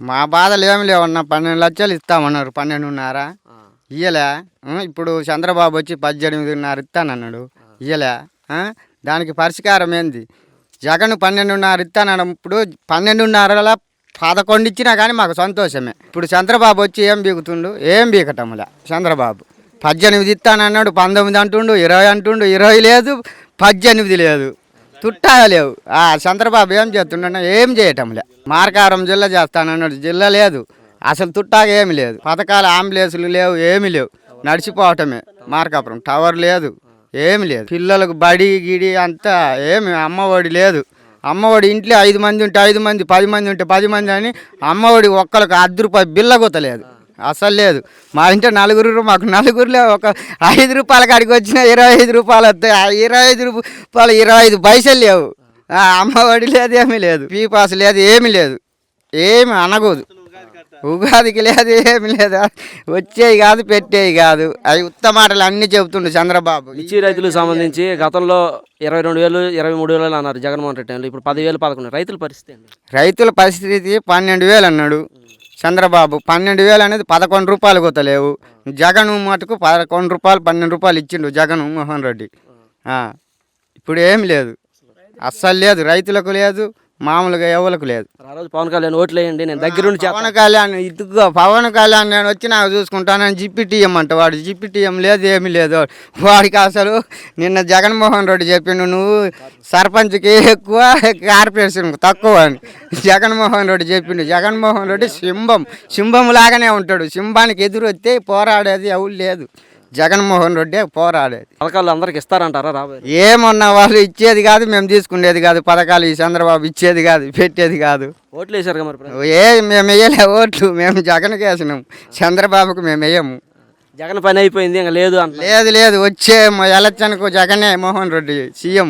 మా బాధలు ఏమి లేవన్నా పన్నెండు లక్షలు ఇస్తామన్నారు పన్నెండున్నర. ఇయ్యలే. ఇప్పుడు చంద్రబాబు వచ్చి పద్దెనిమిదిన్నర ఇస్తానన్నాడు. ఇయ్యలే. దానికి పరిష్కారం ఏంది? జగన్ పన్నెండున్నర ఇస్తానప్పుడు పన్నెండున్నరల పదకొండు ఇచ్చినా కానీ మాకు సంతోషమే. ఇప్పుడు చంద్రబాబు వచ్చి ఏం బీగుతుండు? ఏం బీకటంలే చంద్రబాబు. పద్దెనిమిది ఇస్తానన్నాడు పంతొమ్మిది అంటుండు ఇరవై అంటుండు ఇరవై లేదు పద్దెనిమిది లేదు. తుట్టా లేవు. ఆ చంద్రబాబు ఏం చేస్తుండ ఏం చేయటంలే. మార్కారం జిల్లా చేస్తానన్నాడు. జిల్లా లేదు. అసలు తుట్టాగా ఏమి లేదు. పథకాలు అంబులెన్సులు లేవు ఏమి లేవు. నడిచిపోవటమే. మార్కాపురం టవర్ లేదు. ఏమి లేదు. పిల్లలకు బడి గిడి అంతా ఏమి అమ్మఒడి లేదు. అమ్మఒడి ఇంట్లో ఐదు మంది ఉంటే ఐదు మంది పది మంది ఉంటే పది మంది అని అమ్మఒడి ఒక్కరికి అర్ధ రూపాయి బిల్ల గుతలేదు అసలు లేదు. మా ఇంట్లో నలుగురు మాకు నలుగురులో ఒక ఐదు రూపాయల కాడికి వచ్చిన ఇరవై ఐదు రూపాయలు వస్తాయి. ఆ ఇరవై ఐదు రూపాయలు ఇరవై ఐదు పైసలు లేవు. అమ్మఒడి లేదు ఏమీ లేదు. పీ పాస్ లేదు ఏమీ లేదు. ఏమి అనకూడదు. ఉగాదికి లేదు ఏమి లేదు. వచ్చేవి కాదు పెట్టేవి కాదు. అవి ఉత్తమాటలు అన్నీ చెబుతుండు చంద్రబాబు. మిర్చి రైతులకు సంబంధించి గతంలో ఇరవై రెండు వేలు ఇరవై మూడు వేలు అన్నారు జగన్మోహన్ రెడ్డి ఇప్పుడు పదివేలు పదకొండు. రైతుల పరిస్థితి రైతుల పరిస్థితి పన్నెండు వేలు అన్నాడు. చంద్రబాబు పన్నెండు వేలు అనేది పదకొండు రూపాయలు కొత్తలేవు. జగన్ మటుకు పదకొండు రూపాయలు పన్నెండు రూపాయలు ఇచ్చిండు జగన్ మోహన్ రెడ్డి. ఇప్పుడు ఏం లేదు. అస్సలు లేదు. రైతులకు లేదు. మామూలుగా ఎవరికి లేదు. ఆ రోజు పవన్ కళ్యాణ్ ఓట్లు వేయండి నేను దగ్గరుండి చేస్తాను పవన్ కళ్యాణ్ ఇదిగో పవన్ కళ్యాణ్ నేను వచ్చి నాకు చూసుకుంటానని జిప్పిటీఎం అంట. వాడు జిప్పిటీఎం లేదు ఏమీ లేదు. వాడికి అసలు నిన్న జగన్మోహన్ రెడ్డి చెప్పిండు నువ్వు సర్పంచ్కి ఎక్కువ కార్పొరేషన్ తక్కువ అని. జగన్మోహన్ రెడ్డి చెప్పిండు జగన్మోహన్ రెడ్డి సింహం సింహం లాగానే ఉంటాడు. సింహానికి ఎదురు వస్తే పోరాడేది ఎవరు లేదు. జగన్మోహన్ రెడ్డి పోరాడేది. పథకాలు అందరికి ఇస్తారంటారా రాబోయే ఏమన్నా వాళ్ళు ఇచ్చేది కాదు మేము తీసుకునేది కాదు పథకాలు ఈ చంద్రబాబు ఇచ్చేది కాదు పెట్టేది కాదు. ఓట్లు వేసారు మరి. ఏ మేము వేయలే ఓట్లు మేము జగన్కి వేసినాం చంద్రబాబుకు మేము వేయము. జగన్ పని అయిపోయింది ఇంకా లేదు అంట లేదు లేదు వచ్చే ఎలక్షన్కు జగనే మోహన్ రెడ్డి సీఎం.